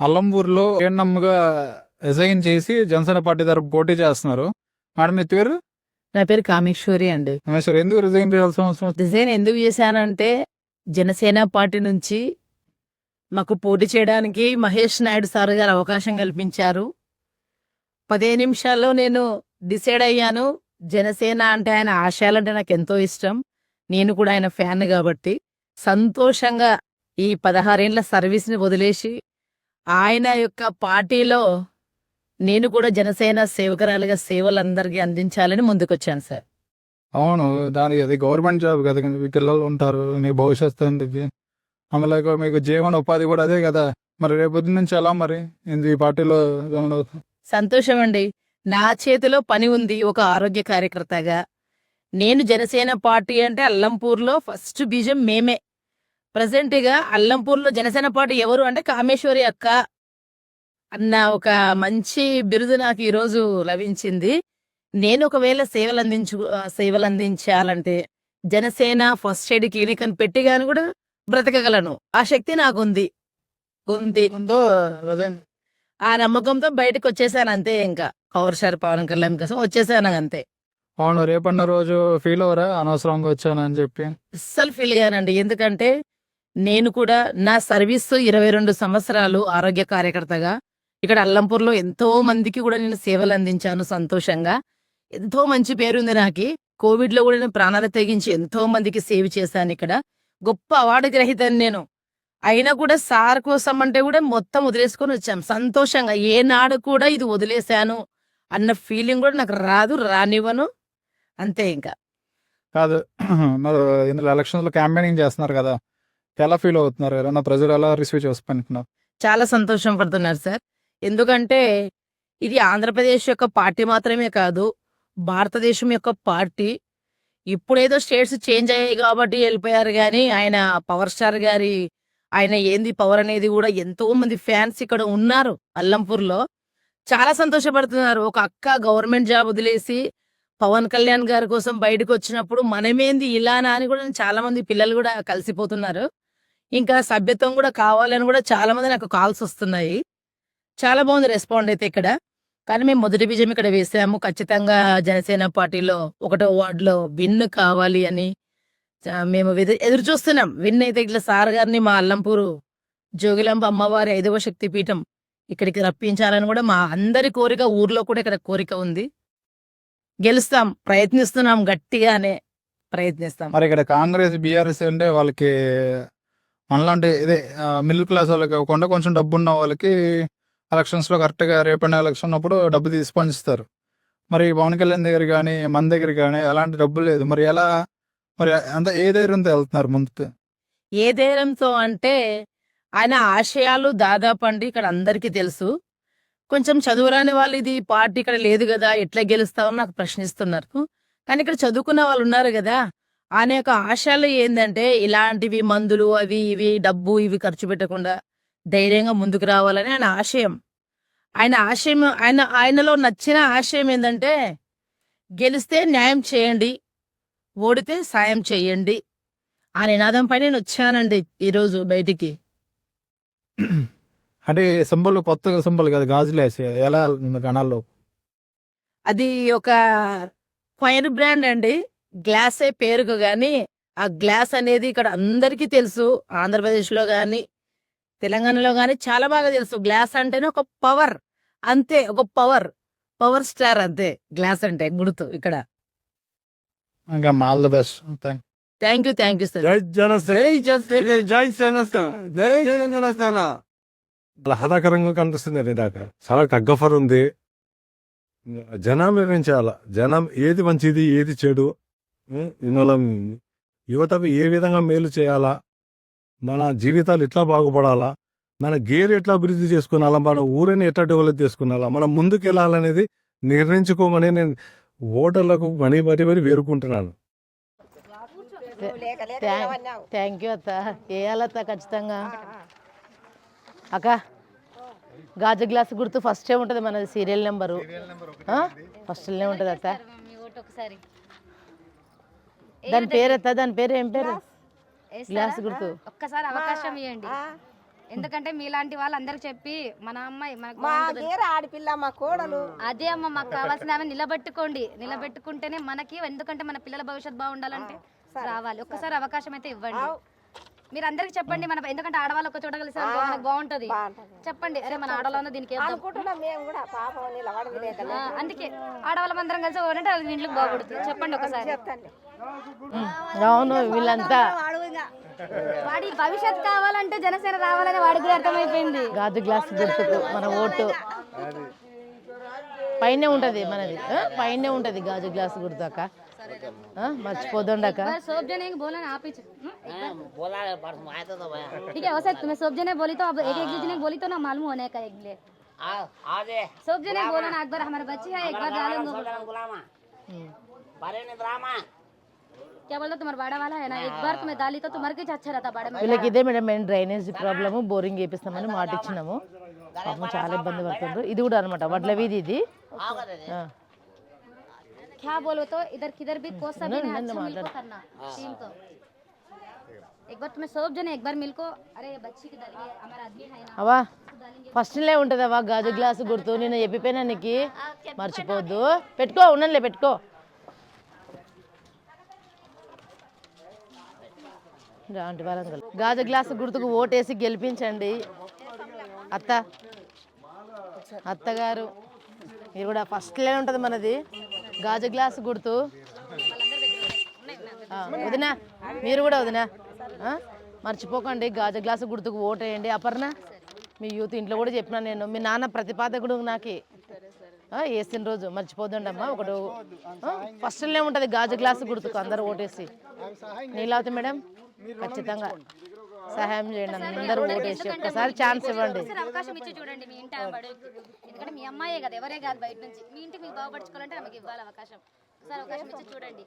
అల్లంపూర్లో ఏఎన్ఎంగా resign చేసి Janasena party తరపు పోటీ చేస్తున్నారు. మేడం మీ పేరు? నా పేరు కామేశ్వరి అండి. రమేశ్వర్ ఎందుకు రిజైన్ చేయాల్సిన అవసరం? డిజైన్ ఎందుకు చేశానంటే జనసేన పార్టీ నుంచి మాకు పోటీ చేయడానికి మహేష్ నాయుడు సార్ గారు అవకాశం కల్పించారు. పదిహేను నిమిషాల్లో నేను డిసైడ్ అయ్యాను. జనసేన అంటే ఆయన ఆశయాలంటే నాకు ఎంతో ఇష్టం. నేను కూడా ఆయన ఫ్యాన్ కాబట్టి సంతోషంగా ఈ పదహారేళ్ళ సర్వీస్ని వదిలేసి ఆయన యొక్క పార్టీలో నేను కూడా జనసేన సేవకురాలుగా సేవలందరికీ అందించాలని ముందుకొచ్చాను సార్. అవును దానికి అది గవర్నమెంట్ జాబ్ కదా మీ పిల్లలు ఉంటారు మీ భవిష్యత్తు అందులో మీకు జీవన ఉపాధి కూడా అదే కదా. మరి రేపటి నుంచి ఎలా మరి? ఈ పార్టీలో? సంతోషం అండి. నా చేతిలో పని ఉంది ఒక ఆరోగ్య కార్యకర్తగా. నేను జనసేన పార్టీ అంటే అల్లంపూర్లో ఫస్ట్ బీజం మేమే. ప్రజెంట్గా అల్లంపూర్లో జనసేన పార్టీ ఎవరు అంటే కామేశ్వరి అక్క అన్న ఒక మంచి బిరుదు నాకు ఈరోజు లభించింది. నేను ఒకవేళ సేవలు అందించు సేవలు అందించాలంటే జనసేన ఫస్ట్ ఎయిడ్ క్లినిక్ అని పెట్టి గాని కూడా బ్రతకగలను. ఆ శక్తి నాకుంది. ఉంది. ఆ నమ్మకంతో బయటకు వచ్చేసాను అంతే ఇంకా. పవర్ పవన్ కళ్యాణ్ కోసం వచ్చేసాను అంతే. అవును రేపన్న రోజు ఫీల్ అవరా అనవసరంగా వచ్చానని చెప్పి. అస్సలు ఫీల్ అయ్యానండి ఎందుకంటే నేను కూడా నా సర్వీస్ ఇరవై రెండు సంవత్సరాలు ఆరోగ్య కార్యకర్తగా ఇక్కడ అల్లంపూర్లో ఎంతో మందికి కూడా నేను సేవలు అందించాను సంతోషంగా. ఎంతో మంచి పేరుంది నాకు. కోవిడ్లో కూడా నేను ప్రాణాలు తెగించి ఎంతో మందికి సేవ్ చేశాను ఇక్కడ. గొప్ప అవార్డు గ్రహీతని నేను. అయినా కూడా సార్ కోసం అంటే కూడా మొత్తం వదిలేసుకొని వచ్చాం సంతోషంగా ఏనాడు కూడా ఇది వదిలేశాను అన్న ఫీలింగ్ కూడా నాకు రాదు రానివ్వను. అంతే ఇంకా. కాదు మరి ఇందులో ఎలక్షన్స్లో క్యాంపెయినింగ్ చేస్తున్నారు కదా ఎలా ఫీల్ అవుతున్నారు? ఏమన్నా ప్రజలు ఎలా రిసీవ్ చేసుకుంటున్నారు చాలా సంతోషం పడుతున్నారు సార్. ఎందుకంటే ఇది ఆంధ్రప్రదేశ్ యొక్క పార్టీ మాత్రమే కాదు భారతదేశం యొక్క పార్టీ. ఇప్పుడేదో స్టేట్స్ చేంజ్ అయ్యాయి కాబట్టి వెళ్ళిపోయారు కానీ ఆయన పవర్ స్టార్ గారి ఆయన ఏంది పవర్ అనేది కూడా ఎంతో మంది ఫ్యాన్స్ ఇక్కడ ఉన్నారు అల్లంపూర్లో. చాలా సంతోషపడుతున్నారు. ఒక అక్క గవర్నమెంట్ జాబ్ వదిలేసి పవన్ కళ్యాణ్ గారి కోసం బయటకు వచ్చినప్పుడు మనమేంది ఇలానా అని కూడా చాలా మంది పిల్లలు కూడా కలిసిపోతున్నారు. ఇంకా సభ్యత్వం కూడా కావాలని కూడా చాలా మంది నాకు కాల్స్ వస్తున్నాయి. చాలా బాగుంది రెస్పాండ్ అయితే ఇక్కడ. కానీ మేము మొదటి బీజం ఇక్కడ వేసాము. ఖచ్చితంగా జనసేన పార్టీలో ఒకటో వార్డులో విన్ కావాలి అని చా- మేము ఎదురు చూస్తున్నాం. విన్ అయితే ఇట్లా సార్ గారిని మా అల్లంపూరు జోగిలాంబ అమ్మవారి ఐదవ శక్తి పీఠం ఇక్కడికి రప్పించాలని కూడా మా అందరి కోరిక ఊర్లో కూడా ఇక్కడ కోరిక ఉంది. గెలుస్తాం ప్రయత్నిస్తున్నాం గట్టిగానే ప్రయత్నిస్తాం. మరి ఇక్కడ కాంగ్రెస్ బీఆర్ఎస్ అంటే వాళ్ళకి మనలాంటి ఇదే మిడిల్ క్లాస్ వాళ్ళకి కాకుండా కొంచెం డబ్బు ఉన్న వాళ్ళకి ఎలక్షన్స్లో కరెక్ట్గా కరెక్ట్ రేపటి ఎలక్షన్ ఉన్నప్పుడు డబ్బు తీసి పంచుతారు మరి పవన్ కళ్యాణ్ దగ్గర కానీ మన దగ్గర కానీ అలాంటి డబ్బు లేదు. మరి ఎలా మరి అంత ఏ ధైర్యంతో వెళ్తున్నారు ముందు ఏ ధైర్యంతో అంటే ఆయన ఆశయాలు దాదాపు అండి ఇక్కడ అందరికీ తెలుసు. కొంచెం చదువురాని వాళ్ళు ఇది పార్టీ ఇక్కడ లేదు కదా ఎట్లా గెలుస్తామని నాకు ప్రశ్నిస్తున్నారు. కానీ ఇక్కడ చదువుకున్న వాళ్ళు ఉన్నారు కదా ఆయన యొక్క ఆశయాలు ఏంటంటే ఇలాంటివి మందులు అవి ఇవి డబ్బు ఇవి ఖర్చు పెట్టకుండా ధైర్యంగా ముందుకు రావాలని ఆయన ఆశయం. ఆయన ఆశయం ఆయన ఆయనలో నచ్చిన ఆశయం ఏంటంటే గెలిస్తే న్యాయం చేయండి ఓడితే సాయం చేయండి ఆ నినాదం పైన నేను వచ్చానండి ఈరోజు బయటికి. అంటే సింబల్ కొత్తగా సింబల్ కదా గాజులు వేసి ఎలా గణాల్లో? అది ఒక ఫైర్ బ్రాండ్ అండి. గ్లాసే పేరుకు గాని ఆ గ్లాస్ అనేది ఇక్కడ అందరికీ తెలుసు. ఆంధ్రప్రదేశ్లో గాని తెలంగాణలో గాని చాలా బాగా తెలుసు. గ్లాస్ అంటేనే ఒక పవర్. అంతే ఒక పవర్. పవర్ స్టార్ అంతే. గ్లాస్ అంటే గుర్తు ఇక్కడ. ఇంకా all the best. Thank you thank you sir. జై జనసేన. జై జై జనసేన. జై జై జనసేన బాధాకరంగా కనిపిస్తుంది ఇందాక చాలా టగ్గఫర్ ఉంది. జనం నిర్ణయించాల? జనం ఏది మంచిది ఏది చెడు? ఇందులో యువతకు ఏ విధంగా మేలు చేయాలా? మన జీవితాలు ఎట్లా బాగుపడాలా? మన గేర్ ఎట్లా అభివృద్ధి చేసుకున్నాలా? మన ఊరిని ఎట్లా డెవలప్ చేసుకున్నాలా? మనం ముందుకు వెళ్ళాలనేది నిర్ణయించుకోమని నేను ఓటర్లకు మనీ మరీ మరీ వేరుకుంటున్నాను థ్యాంక్ యూ అత్త. వేయాలత్త ఖచ్చితంగా? అక్క గాజు గ్లాస్ గుర్తు ఫస్టే ఉంటుంది మనది సీరియల్ నెంబరు. ఫస్ట్లోనే ఉంటుంది అత్త. దాని పేరు అత్త దాని పేరు ఏం పేరు? గ్లాస్? గుర్తు. ఒక్కసారి అవకాశం ఇవ్వండి ఎందుకంటే మీలాంటి వాళ్ళు అందరికి చెప్పి మన అమ్మాయి ఆడపిల్ల మా కోడలు. అదే అమ్మ మాకు కావాల్సిన ఆమె నిలబెట్టుకోండి. నిలబెట్టుకుంటేనే మనకి ఎందుకంటే మన పిల్లల భవిష్యత్తు బాగుండాలంటే రావాలి. ఒక్కసారి అవకాశం అయితే ఇవ్వండి. మీరు అందరికి చెప్పండి మన ఎందుకంటే ఆడవాళ్ళు ఒక చోట కలిసి అనుకో మనకు బాగుంటది. చెప్పండి అరే మన ఆడవాళ్ళ దీనికి అందుకే ఆడవాళ్ళం అందరం కలిసి ఓడంటే వాళ్ళ ఇంట్లోకి బాగుపడుతుంది చెప్పండి ఒకసారి. అవును వీళ్ళంతా. వాడి భవిష్యత్ కావాలంటే జనసేన రావాలని వాడికి అర్థమైపోయింది. గాజు గ్లాస్ గుర్తుకు మన ఓటు. పైనే ఉంటది మనది? పైనే ఉంటది. గాజు గ్లాస్ గుర్తాక మర్చిపోదండక पर सोप जने को बोला ना आप ही बोला ठीक है वैसे तुम्हें सोप जने बोली तो अब एक एक जने बोली तो ना मालूम होने का एक लिए सोप जने बोला ना एक बार हमारे बच्चे है एक बार डालेंगे क्या बोलते तुम्हारा बड़ा वाला है ना एक बार तुम्हें डाली तो तुम्हारे कुछ अच्छा रहता बड़ा में వీళ్ళకి ఇదే మేడం మేము డ్రైనేజ్ ప్రాబ్లమ్ బోరింగ్ చేపిస్తామని మాట ఇచ్చినాము పాపం చాలా ఇబ్బంది పడుతుండ్రు ఇది కూడా అనమాట వడ్ల వీధి ఇది ఆ. क्या बोलो तो इधर किधर भी कोसा भी ना अच्छा मिलको करना टीम को एक बार तुम्हें सोप जने एक बार मिलको अरे ये बच्ची की डाली है हमारा आदमी है ना అవా ఫస్ట్లే ఉంటుంది అవా గాజు గ్లాసు గుర్తు నేను చెప్పిపోయినా నీకు మర్చిపోవద్దు పెట్టుకో ఉన్నలే పెట్టుకో రాంటి వరంగల్ గాజు గ్లాసు గుర్తుకు ఓటేసి గెలిపించండి అత్త అత్తగారు ఇది కూడా ఫస్ట్లే ఉంటుంది మనది గాజు గ్లాస్ గుర్తు. వదినా మీరు కూడా వదినా. మర్చిపోకండి గాజు గ్లాసు గుర్తుకు ఓటేయండి. అపర్ణ మీ యూత్ ఇంట్లో కూడా చెప్పినా నేను. మీ నాన్న ప్రతిపాదకుడు నాకు. వేసిన రోజు మర్చిపోదండి అమ్మా ఒకటి ఫస్ట్లోనే ఉంటుంది గాజు గ్లాసు గుర్తుకు అందరు ఓటేసి. నీలావతి మేడం ఖచ్చితంగా. సహాయం చేయండి అందరూ ఓటేసి ఒక్కసారి ఛాన్స్ ఇవ్వండి. ఒకసారి అవకాశం ఇచ్చి చూడండి మీ ఇంటి ఎందుకంటే మీ అమ్మాయే కదా ఎవరే కాదు బయట నుంచి. మీ ఇంటికి మీకు బాగుపరచుకోవాలంటే ఆమెకి ఇవ్వాలి అవకాశం. ఒకసారి అవకాశం ఇచ్చి చూడండి.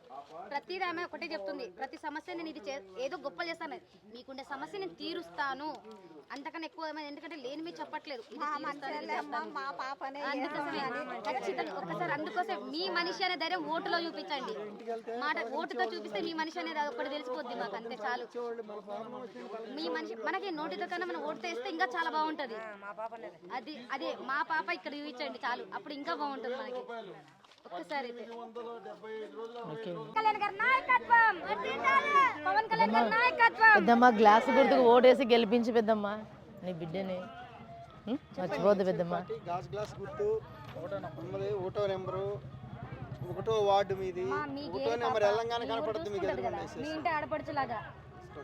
ప్రతిదీ ఆమె ఒకటే చెప్తుంది. ప్రతి సమస్య నేను ఇది ఏదో గొప్ప చేస్తాను. మీకుండే సమస్య నేను తీరుస్తాను. అంతకన్నా ఎక్కువ ఎందుకంటే లేని మీరు చెప్పట్లేదు ఖచ్చితంగా ఒక్కసారి అందుకోసం మీ మనిషి అనే ధైర్యం ఓటులో చూపించండి. మాట ఓటుతో చూపిస్తే మీ మనిషి అనేది అది ఒకటి తెలిసిపోద్ది మాకు అంతే చాలు. మీ మనిషి మనకి నోటితో కన్నా మనం ఓటు వేస్తే ఇంకా చాలా బాగుంటది. అది అదే మా పాప ఇక్కడ చూపించండి చాలు. అప్పుడు ఇంకా బాగుంటుంది మనకి. పెద్దమ్మ గ్లాసు గుర్తుకు ఓటేసి గెలిపించి పెద్దమ్మ. నీ బిడ్డని? మర్చిపోద్దు పెద్దమ్మ. గ్లాస్ గుర్తు. ఒకటో నెంబరు. ఒకటో వార్డు మీది. ఒకటో నెంబర్ ఊరు కనపడుతుంది మీకు మీ ఇంటి ఆడపడుచులాగా.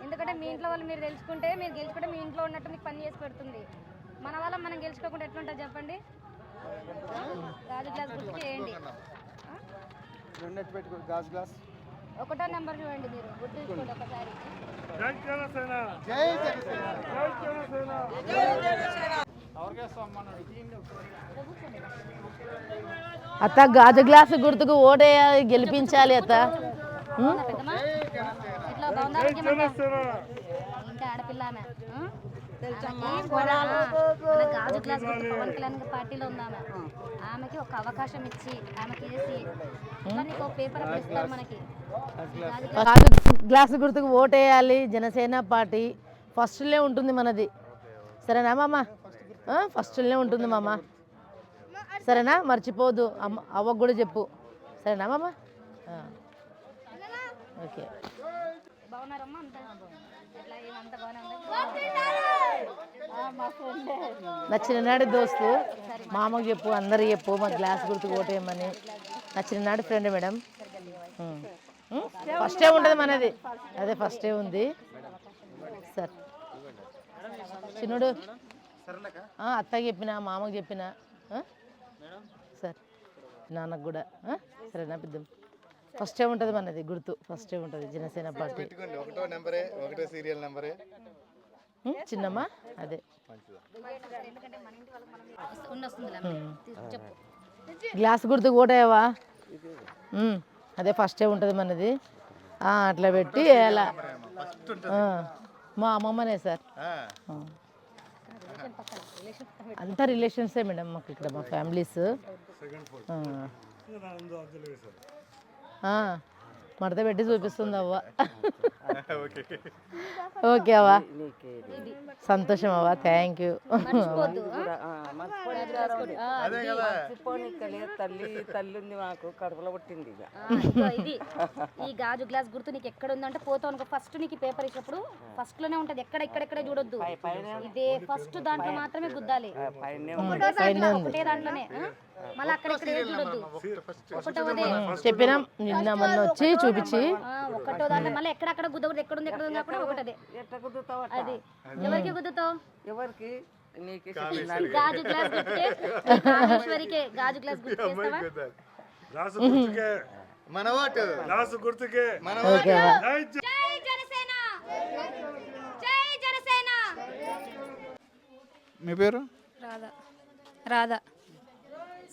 ఎందుకంటే మీ ఇంట్లో వాళ్ళు మీరు తెలుసుకుంటే మీరు గెలుచుకుంటే మీ ఇంట్లో ఉన్నట్టు మీకు పని చేసి పెడుతుంది. మన వల్ల మనం గెలుచుకోకుండా ఎట్లుంటుంది చెప్పండి? రాజు గ్లాస్ వేయండి. రెండెట్టు పెట్టుకో గాజు గ్లాస్. ఒకటో నెంబర్ చూడండి మీరు గుర్తు ఒకసారి. జై జనసేన! అత్త గాజు గ్లాసు గుర్తుకు ఓటేయాలి గెలిపించాలి అత్త. ఆడపిల్ల ఆమె గాజు గ్లాస్ గుర్తు పవన్ కళ్యాణ్ పార్టీలో ఉంది ఆమె ఆమెకి ఒక అవకాశం ఇచ్చి ఆమెకి వేసి ఒక పేపర్ ఇస్తారు మనకి. గాజు గ్లాస్ గుర్తుకు ఓటేయాలి జనసేన పార్టీ. ఫస్ట్లే ఉంటుంది మనది. సరేనా మామ? ఫస్ట్లే ఉంటుంది మామ. సరేనా మర్చిపోదు. అమ్మ అవ్వకు కూడా చెప్పు. సరేనా మామ. ఓకే. బాగున్నారమ్మా అంత? ఎట్లా నచ్చిన నాడు దోస్తు మామకు చెప్పు అందరు చెప్పు మా గ్లాస్ గుర్తు ఓటేయమని. నచ్చిన నాడు ఫ్రెండ్ మేడం ఫస్టే ఉంటుంది మనది. అదే ఫస్టే ఉంది. సార్. చిన్నడు. అత్త అత్తకి చెప్పిన మామకు చెప్పిన సార్. నాన్నకు కూడా సరేనా పెద్ద. ఫస్టే ఉంటుంది మనది గుర్తు. ఫస్టే ఉంటుంది జనసేన పార్టీ. పెట్టుకోండి ఒకటో నెంబరే ఒకటో సీరియల్ నెంబరే? చిన్నమ్మా? అదే. ఉన్న వస్తుంది చెప్పు గ్లాస్ గుర్తుకు ఓటేవా? అదే ఫస్టే ఉంటుంది మనది. ఆ, అట్లా పెట్టి అలా ఆ, మా అమ్మమ్మనే సార్. ఆ. అంతా రిలేషన్సే మేడం మాకు ఇక్కడ మా ఫ్యామిలీస్. 嗯。మడత పెట్టి చూపిస్తుంది అవ్వ. ఓకే అవ్వ సంతోషం అవ్వ. Thank you? తల్లి తల్లి ఉంది మాకు. కడుపులో పుట్టింది ఈ గాజు గ్లాస్ గుర్తు నీకు ఎక్కడ ఉందంటే పోతావు అనుకో. ఫస్ట్ నీకు పేపర్ ఇచ్చినప్పుడు ఫస్ట్లోనే ఉంటది. ఎక్కడ ఎక్కడెక్కడ చూడొద్దు. ఇదే ఫస్ట్ దాంట్లో మాత్రమే గుద్దాలి. ఒకటో దాంట్లో ఒకటే దాంట్లోనే? మళ్ళీ అక్కడ ఇక్కడ ఏది చూడొద్దు. చెప్పినాం నిన్న మొన్న వచ్చి చూపించి. ఒకటో దాంట్లో మళ్ళీ ఎక్కడక్కడ గుద్దకూడదు ఎక్కడ ఉంది ఎక్కడ ఉంది ఒకటదే అది. ఎవరికి గుద్దుతావు? ఎవరికి? గాజు గ్లాస్ గాజు గ్లాస్ గుర్తుకేస్తావా రాసు గుర్తుకే. మన ఓటు. రాసు గుర్తుకే. మన ఓకే. అవ్వ జై జనసేన. జై జనసేన. మీ పేరు? రాధా. రాధా.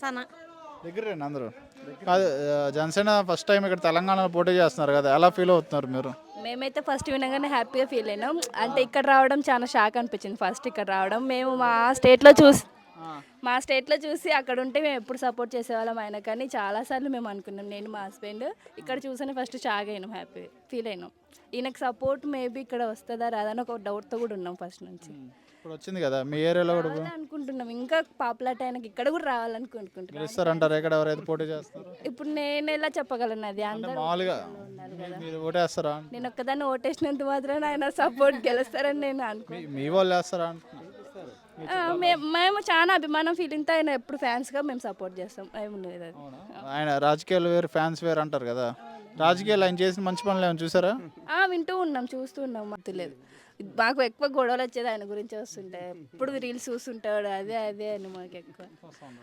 సనా. దగ్గరేనా అందరూ. కాదు జనసేన ఫస్ట్ టైం ఇక్కడ తెలంగాణలో పోటీ చేస్తున్నారు కదా ఎలా ఫీల్ అవుతున్నారు మీరు? మేమైతే ఫస్ట్ వినగానే హ్యాపీగా ఫీల్ అయినాం. అంటే ఇక్కడ రావడం చాలా షాక్ అనిపించింది ఫస్ట్ ఇక్కడ రావడం. మేము మా స్టేట్లో చూసి మా స్టేట్లో చూసి అక్కడ ఉంటే మేము ఎప్పుడు సపోర్ట్ చేసేవాళ్ళం ఆయన కానీ చాలాసార్లు మేము అనుకున్నాం నేను మా హస్బెండ్ ఇక్కడ చూసని ఫస్ట్ షాక్ అయినాం హ్యాపీ ఫీల్ అయినాం. ఈయనకు సపోర్ట్ మేబీ ఇక్కడ వస్తుందా రాదా అని ఒక డౌట్తో కూడా ఉన్నాం ఫస్ట్ నుంచి. ఇప్పుడు వచ్చింది కదా మీ ఏరియాలో కూడా అనుకుంటున్నాం ఇంకా పాపులారిటీ ఆయనకి ఇక్కడ కూడా రావాలనుకుంటున్నాం. గెలుస్తారంటారు ఇక్కడ ఎవరైతే పోటీ చేస్తారు? ఇప్పుడు నేను ఎలా చెప్పగలను అది? అందరూ మామూలుగా మీరు ఓటేస్తారా? నేను ఒక్కదాన్ని ఓటేసినంత మాత్రం ఆయన సపోర్ట్ గెలుస్తారని నేను అనుకో మీ- వాళ్ళు వేస్తారా మేము చాలా అభిమానం ఫీలింగ్తో ఆయన ఎప్పుడు ఫ్యాన్స్గా మేము సపోర్ట్ చేస్తాం. ఏముండదు అది? ఆయన రాజకీయాలు వేరు ఫ్యాన్స్ వేరు అంటారు కదా. రాజకీయాలు ఆయన చేసిన మంచి పనులు ఏమైనా చూసారా? ఆ, వింటూ ఉన్నాం చూస్తూ ఉన్నాం. మత్తులేదు మాకు ఎక్కువ గొడవలు వచ్చేది ఆయన గురించి వస్తుంటాయి ఎప్పుడు రీల్స్ చూస్తుంటాడు అదే అదే అని మాకు ఎక్కువ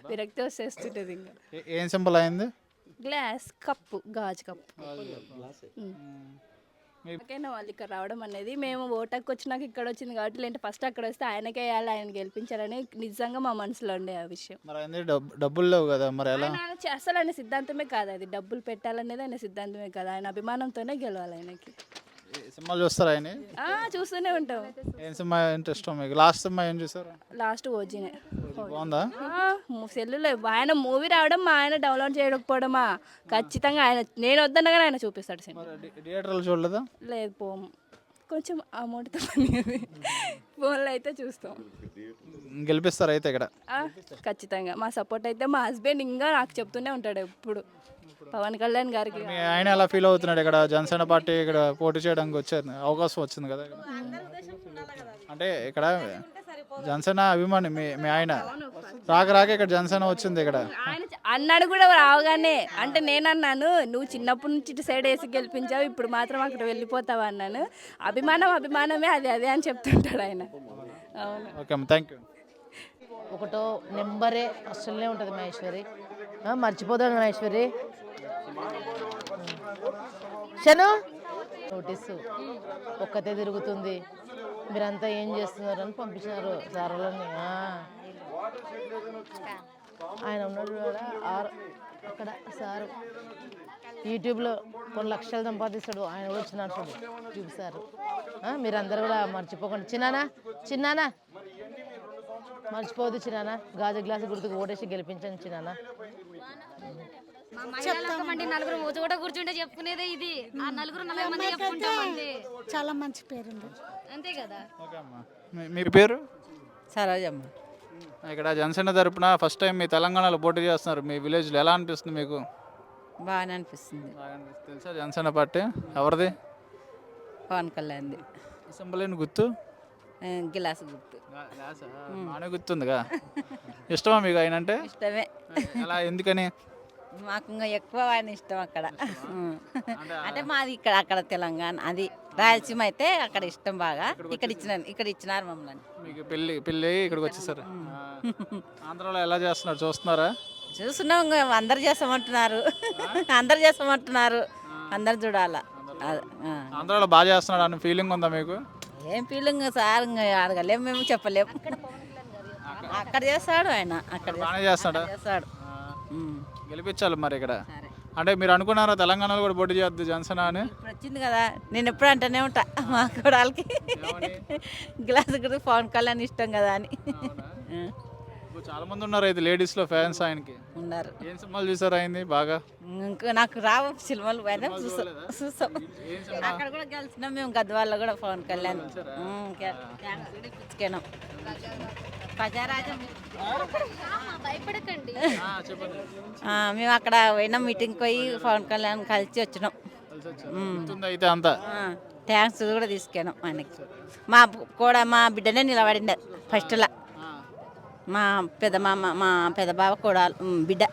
విరక్తి వచ్చేస్తుంటుంది ఇంకా. ఏ- ఏం సింబల్ అయింది? గ్లాస్ కప్పు గాజు కప్పు. ఓకేనా వాళ్ళు ఇక్కడ రావడం అనేది మేము ఓటకు వచ్చినాక ఇక్కడ వచ్చింది కాబట్టి లేదంటే ఫస్ట్ అక్కడ వస్తే ఆయనకే వేయాలి ఆయన గెలిపించాలని నిజంగా మా మనసులో ఉండే ఆ విషయం. మరి డబ్బులు లేవు కదా మరి ఎలా? అసలు ఆయన సిద్ధాంతమే కాదు అది. డబ్బులు పెట్టాలనేది ఆయన సిద్ధాంతమే కాదు. ఆయన అభిమానంతోనే గెలవాలి ఆయనకి. సినిమాలు చూస్తారా ఆయన ఆ, చూస్తూనే ఉంటాం. ఏం సినిమా ఇంట్రెస్ట్ మీకు? లాస్ట్ సినిమా ఏం చూసారు? లాస్ట్ ఓజీనే. బాగుందా? సెల్లులో ఆయన మూవీ రావడం మా ఆయన డౌన్లోడ్ చేయకపోవడమా? ఖచ్చితంగా ఆయన నేను వద్దనగానే ఆయన చూపిస్తాడు సినిమా. మరి థియేటర్లో చూడలేదా? లేదు పోము. కొంచెం అమౌంట్తో పని అది ఫోన్లో అయితే చూస్తాం. గెలిపిస్తారు అయితే ఇక్కడ. ఆ, ఖచ్చితంగా. మా సపోర్ట్ అయితే మా హస్బెండ్ ఇంకా నాకు చెప్తూనే ఉంటాడు ఎప్పుడు. పవన్ కళ్యాణ్ గారికి మీ ఆయన ఎలా ఫీల్ అవుతున్నాడు ఇక్కడ? జనసేన పార్టీ ఇక్కడ పోటీ చేయడానికి వచ్చేది అవకాశం వచ్చింది కదా ఇక్కడ. అంటే ఇక్కడ జనసేన అభిమాని మీ మీ ఆయన. రాక రాక ఇక్కడ జనసేన వచ్చింది ఇక్కడ. ఆయన అన్నాడు కూడా రావగానే. అంటే నేను అన్నాను నువ్వు చిన్నప్పటి నుంచి ఇటు సైడ్ వేసి గెలిపించావు ఇప్పుడు మాత్రం అక్కడ వెళ్ళిపోతావు? అన్నాను. అభిమానం అభిమానమే అది అదే అని చెప్తుంటాడు ఆయన. అవును. ఓకే అమ్మ థ్యాంక్ యూ ఒకటో నెంబరే అస్సలనే ఉంటుంది మహేశ్వరి. ఆ, మర్చిపోదాం మహేశ్వరి. శను? నోటీసు. ఒక్కతే తిరుగుతుంది. మీరంతా ఏం చేస్తున్నారు అని పంపించినారు సార్లని ఆయన ఉన్నాడు కూడా ఆరు అక్కడ సారు. యూట్యూబ్లో కొన్ని లక్షలు సంపాదిస్తాడు ఆయన కూడా వచ్చినాడు చూడు యూట్యూబ్ ఆ, మీరందరూ కూడా మర్చిపోకండి. చిన్నానా? చిన్నానా? మర్చిపోదు చిన్నానా. గాజు గ్లాసు గుర్తుకు ఓటేసి గెలిపించండి చిన్నానా. మా మహిళలకు మండి నలుగురు కూడా కూర్చుంటే చెప్పుకునేదే ఇది. ఆ నలుగురు నలభై మంది చెప్పుకుంటామండి చాలా మంచి పేరుంది. అంతే కదా? ఓకే అమ్మా. మీ- మీ పేరు? సరోజమ్మ ఇక్కడ జనసేన తరపున ఫస్ట్ టైం మీ తెలంగాణలో పోటీ చేస్తున్నారు. మీ విలేజ్లో ఎలా అనిపిస్తుంది మీకు? బాగానే అనిపిస్తుంది. బాగా అనిపిస్తుంది. తెలుసా జనసేన పార్టీ? ఎవరిది? పవన్ కళ్యాణ్ది సింబల్ ఏంటి గుర్తు? గిలాస్ గుర్తు. బాగానే గుర్తుందిగా. ఇష్టమా మీకు ఆయన అంటే? ఇష్టమే. ఎలా? ఎందుకని? మాకు ఇంకా ఎక్కువ ఆయన ఇష్టం అక్కడ. అంటే మాది ఇక్కడ అక్కడ తెలంగాణ అది రాయలసీమ అయితే అక్కడ ఇష్టం బాగా. ఇక్కడ ఇచ్చిన ఇక్కడ ఇచ్చినారు మమ్మల్ని. మీకు పెళ్ళి పెళ్ళి ఇక్కడికి వచ్చేసారు. ఆంధ్రాలో ఎలా చేస్తున్నారు? చూస్తున్నారా? చూస్తున్నాం ఇంకా అందరు చేస్తామంటున్నారు. అందరు చేస్తామంటున్నారు. అందరు చూడాల. ఆంధ్రాలో బాగా చేస్తున్నాడు అన్న ఫీలింగ్ ఉందా మీకు? ఏం ఫీలింగ్ సార్ ఇంకా అడగలేం మేము చెప్పలేం. అక్కడ చేస్తాడు ఆయన అక్కడ చేస్తాడు. ఉమ్. గెలిపించాలి మరి ఇక్కడ. అంటే మీరు అనుకున్నారా తెలంగాణలో కూడా పోటీ చేయొద్దు జనసేన అని? ఇప్పుడు వచ్చింది కదా. నేను ఎప్పుడు అంటూనే ఉంటా. మా కోడలకి. గ్లాస్ కూడా పవన్ కళ్యాణ్ ఇష్టం కదా అని. ఇప్పుడు చాలా మంది ఉన్నారు అయితే లేడీస్లో ఫ్యాన్స్ ఆయనకి. ఉన్నారు. ఏం సినిమాలు చూసారు ఆయన్ని బాగా? ఇంకా నాకు రావు సినిమాలు పోయినా చూసాం. చూసాం. అక్కడ కూడా గెలిచినాం మేము గద్వాల్లో కూడా పవన్ కళ్యాణ్. ప్రజారాజ్యం భయపడకండి. ఆ, చెప్పండి. ఆ, మేము అక్కడ పోయినాం మీటింగ్ పోయి పవన్ కళ్యాణ్ కలిసి వచ్చినాం. అయితే అంతా? థ్యాంక్స్ కూడా తీసుకెళ్ళాం ఆయనకి. మా కూడా మా బిడ్డనే నిలబడిండే ఫస్ట్లో మా పెద్ద మామ మా పెద్ద బావ కూడా బిడ్డ.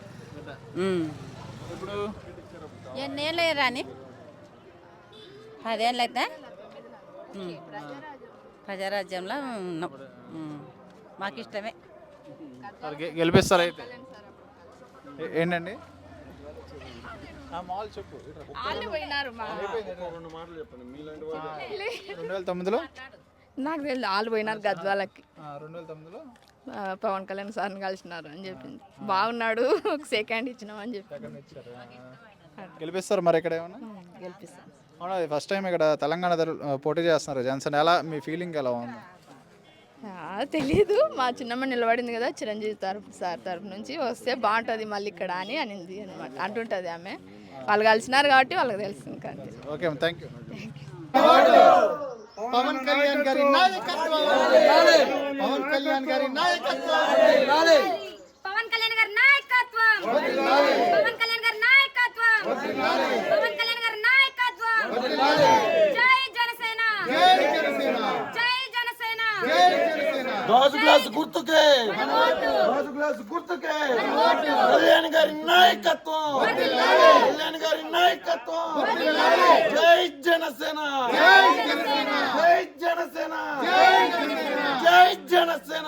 ఎన్నేళ్ళు రాని పదేళ్ళు అయితే. ప్రజారాజ్యంలో ఉన్నాం. మాకు ఇష్టమే గెలిపిస్తారు అయితే. ఏంటండి? ఆ, మాల్ చెప్పు రెండు వేల తొమ్మిదిలో? నాకు తెలియదు వాళ్ళు పోయినారు గద్వాలకి ఆ, రెండు వేల తొమ్మిదిలో? ఆ, పవన్ కళ్యాణ్ సార్ని కలిసినారు అని చెప్పింది. బాగున్నాడు ఒక సెకండ్ ఇచ్చినాం అని చెప్పి. గెలిపిస్తారు మరి ఇక్కడ ఏమన్నా? అవునా ఫస్ట్ టైం ఇక్కడ తెలంగాణ పోటీ చేస్తున్నారు జనసేన. ఎలా మీ ఫీలింగ్ ఎలా ఉంది? తెలీదు. మా చిన్నమ్మ నిలబడింది కదా చిరంజీవి తరపు సార్ తరపు నుంచి. వస్తే బాగుంటుంది మళ్ళీ ఇక్కడ అని అనింది అనమాట అంటుంటుంది ఆమె. వాళ్ళు కలిసినారు కాబట్టి వాళ్ళకి తెలుస్తుంది కానీ okay thank you Pawan Kalyan గారి నాయకత్వం. పవన్ కళ్యాణ్ గారి నాయకత్వం. పవన్ కళ్యాణ్ గారి నాయకత్వం. పవన్ కళ్యాణ్ గారి నాయకత్వం. పవన్ కళ్యాణ్ గారి నాయకత్వం జై జనసేన జై జనసేన గాజు గ్లాస్ గుర్తుకే. గాజు గ్లాస్ గుర్తుకే. కళ్యాణ్ గారి నాయకత్వం. కళ్యాణ్ గారి నాయకత్వం. జై జనసేన. జై జనసేన. జై జనసేన.